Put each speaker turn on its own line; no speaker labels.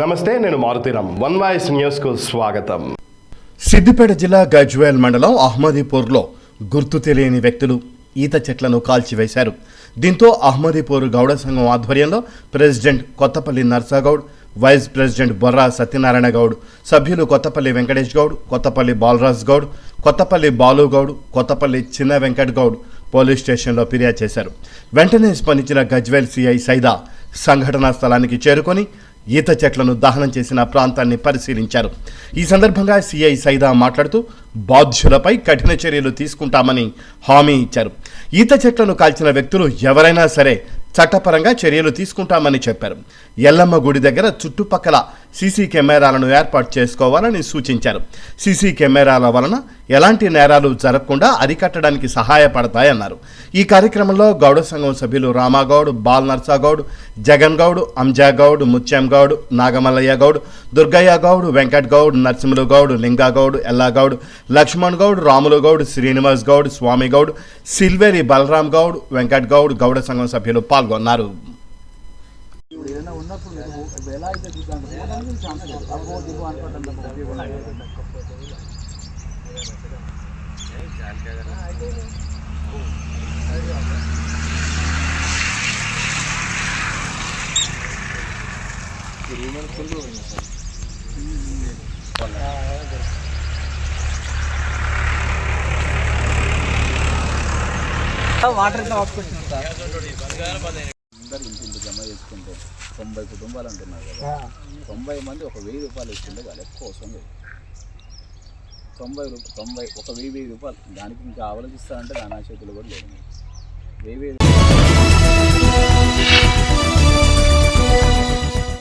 నమస్తే నేను Maruthi Ram one voice న్యూస్కు స్వాగతం.
సిద్దిపేట జిల్లా గజ్వేల్ మండలం అహ్మదీపూర్లో గుర్తు తెలియని వ్యక్తులు ఈత చెట్లను కాల్చివేశారు. దీంతో అహ్మదీపూర్ గౌడ సంఘం ఆధ్వర్యంలో president Kothapalli Narsagoud vice president Borra Satyanarayana Goud సభ్యులు కొత్తపల్లి వెంకటేష్ గౌడ్ కొత్తపల్లి బాలరాజ్ గౌడ్ కొత్తపల్లి బాలుగౌడ్ కొత్తపల్లి చిన్న వెంకట్ గౌడ్ పోలీస్ స్టేషన్లో ఫిర్యాదు చేశారు. వెంటనే స్పందించిన గజ్వేల్ సిఐ సైదా సంఘటనా స్థలానికి చేరుకొని ఈత చెట్లను దహనం చేసిన ప్రాంతాన్ని పరిశీలించారు. ఈ సందర్భంగా సిఐ సైదా మాట్లాడుతూ బాధ్యులపై కఠిన చర్యలు తీసుకుంటామని హామీ ఇచ్చారు. ఈత చెట్లను కాల్చిన వ్యక్తులు ఎవరైనా సరే చట్టపరంగా చర్యలు తీసుకుంటామని చెప్పారు. ఎల్లమ్మ గుడి దగ్గర చుట్టుపక్కల సీసీ కెమెరాలను ఏర్పాటు చేసుకోవాలని సూచించారు. సీసీ కెమెరాల వలన ఎలాంటి నేరాలు జరగకుండా అరికట్టడానికి సహాయపడతాయన్నారు. ఈ కార్యక్రమంలో గౌడ సంఘం సభ్యులు రామాగౌడ్ బాల్ నర్సాగౌడ్ జగన్ గౌడ్ అంజా గౌడ్ ముత్యం గౌడ్ నాగమల్లయ్య గౌడ్ దుర్గయ్య గౌడ్ వెంకట్ గౌడ్ నరసింహులు గౌడ్ లింగాగౌడ్ ఎల్లాగౌడ్ లక్ష్మణ్ గౌడ్ రాములు గౌడ్ శ్రీనివాస్ గౌడ్ స్వామి గౌడ్ సిల్వేరి బలరాం గౌడ్ వెంకట్ గౌడ్ గౌడ సంఘం సభ్యులు పాల్గొన్నారు.
ఉన్నప్పుడు మీరు ఎలా అయితే చూద్దాం పోవడానికి ఛాన్స్ లేదు అబ్బో దిగు అనుకోవడం తప్ప ఉపయోగం లేదు. వాటర్ ఎంత వాడుకుంటున్నాం సార్
అందరు ఇంటింటి జమ చేసుకుంటే తొంభై కుటుంబాలు అంటున్నారు కదా. తొంభై మంది ఒక వెయ్యి రూపాయలు ఇస్తుంటే వాళ్ళు ఎక్కువ అవసరం లేదు. తొంభై రూప తొంభై ఒక వెయ్యి వెయ్యి రూపాయలు దానికి ఇంకా ఆలోచిస్తారంటే దాని చేతులు కూడా లేదు వెయ్యి వెయ్యి